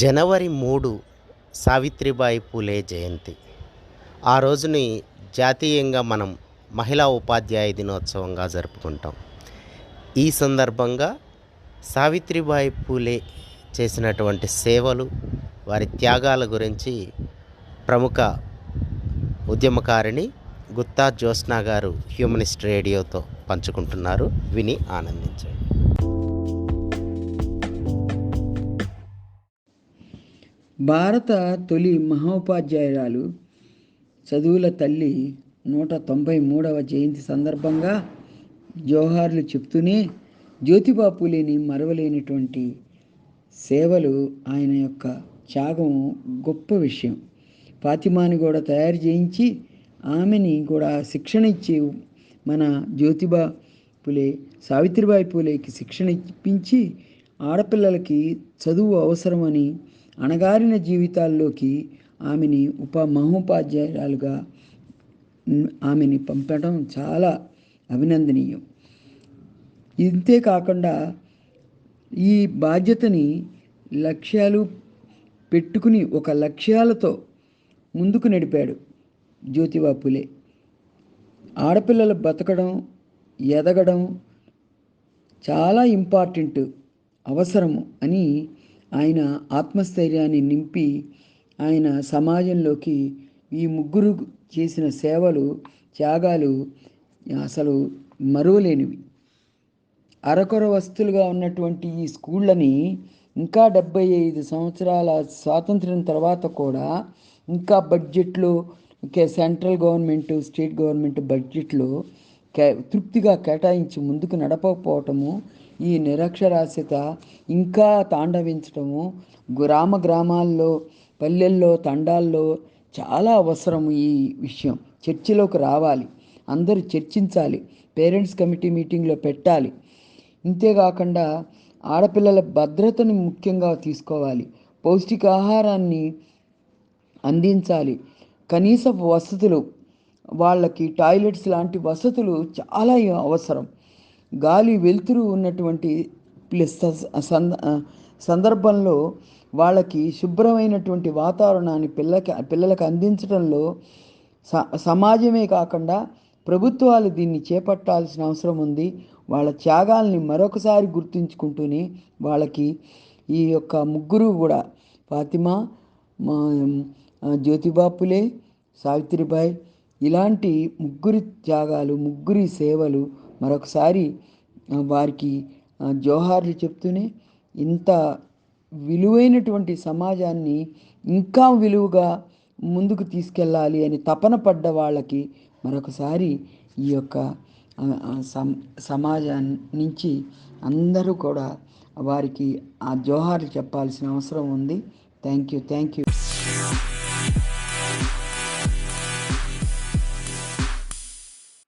జనవరి మూడు సావిత్రిబాయి పూలే జయంతి. ఆ రోజుని జాతీయంగా మనం మహిళా ఉపాధ్యాయ దినోత్సవంగా జరుపుకుంటాం. ఈ సందర్భంగా సావిత్రిబాయి పూలే చేసినటువంటి సేవలు వారి త్యాగాల గురించి ప్రముఖ ఉద్యమకారిణి గుత్తా జ్యోత్స్నా గారు హ్యూమనిస్ట్ రేడియోతో పంచుకుంటున్నారు. విని ఆనందించండి. భారత తొలి మహోపాధ్యాయురాలు చదువుల తల్లి నూట తొంభై మూడవ జయంతి సందర్భంగా జోహార్లు చెప్తూనే జ్యోతిబా పూలేని మరవలేనటువంటి సేవలు ఆయన యొక్క త్యాగం గొప్ప విషయం. ఫాతిమాని కూడా తయారు చేయించి ఆమెని కూడా శిక్షణ ఇచ్చి మన జ్యోతిబా పూలే సావిత్రిబాయి పూలేకి శిక్షణ ఇప్పించి ఆడపిల్లలకి చదువు అవసరమని అణగారిన జీవితాల్లోకి ఆమెని ఉప మహోపాధ్యాయురాలుగా ఆమెని పంపడం చాలా అభినందనీయం. ఇంతే కాకుండా ఈ బాధ్యతని లక్ష్యాలు పెట్టుకుని ఒక లక్ష్యాలతో ముందుకు నడిపాడు జ్యోతిబా పులే. ఆడపిల్లలు బతకడం ఎదగడం చాలా ఇంపార్టెంట్ అవసరము అని ఆయన ఆత్మస్థైర్యాన్ని నింపి ఆయన సమాజంలోకి ఈ ముగ్గురు చేసిన సేవలు త్యాగాలు అసలు మరువలేనివి. అరకొర వస్తులుగా ఉన్నటువంటి ఈ స్కూళ్ళని ఇంకా డెబ్బై ఐదు సంవత్సరాల స్వాతంత్ర్యం తర్వాత కూడా ఇంకా బడ్జెట్లో కే సెంట్రల్ గవర్నమెంట్ స్టేట్ గవర్నమెంట్ బడ్జెట్లో కే తృప్తిగా కేటాయించి ముందుకు నడపకపోవటము ఈ నిరక్షరాస్యత ఇంకా తాండవించటము గ్రామ గ్రామాల్లో పల్లెల్లో తండాల్లో చాలా అవసరం ఈ విషయం. చర్చిలోకి రావాలి. అందరూ చర్చించాలి. పేరెంట్స్ కమిటీ మీటింగ్లో పెట్టాలి. ఇంతేకాకుండా ఆడపిల్లల భద్రతని ముఖ్యంగా తీసుకోవాలి. పౌష్టికాహారాన్ని అందించాలి. కనీస వసతులు వాళ్ళకి టాయిలెట్స్ లాంటి వసతులు చాలా అవసరం. గాలి వెలుతురు ఉన్నటువంటి ప్లస్ సంద సందర్భంలో వాళ్ళకి శుభ్రమైనటువంటి వాతావరణాన్ని పిల్లకి పిల్లలకు అందించడంలో స సమాజమే కాకుండా ప్రభుత్వాలు దీన్ని చేపట్టాల్సిన అవసరం ఉంది. వాళ్ళ త్యాగాల్ని మరొకసారి గుర్తుంచుకుంటూనే వాళ్ళకి ఈ యొక్క ముగ్గురు కూడా ఫాతిమా మా జ్యోతిబా సావిత్రిబాయి ఇలాంటి ముగ్గురి త్యాగాలు ముగ్గురి సేవలు మరొకసారి వారికి జోహార్లు చెప్తూనే ఇంత విలువైనటువంటి సమాజాన్ని ఇంకా విలువగా ముందుకు తీసుకెళ్ళాలి అని తపన పడ్డ వాళ్ళకి మరొకసారి ఈ యొక్క సమాజం సమాజాన్ని నుంచి అందరూ కూడా వారికి ఆ జోహార్లు చెప్పాల్సిన అవసరం ఉంది. Thank you thank you.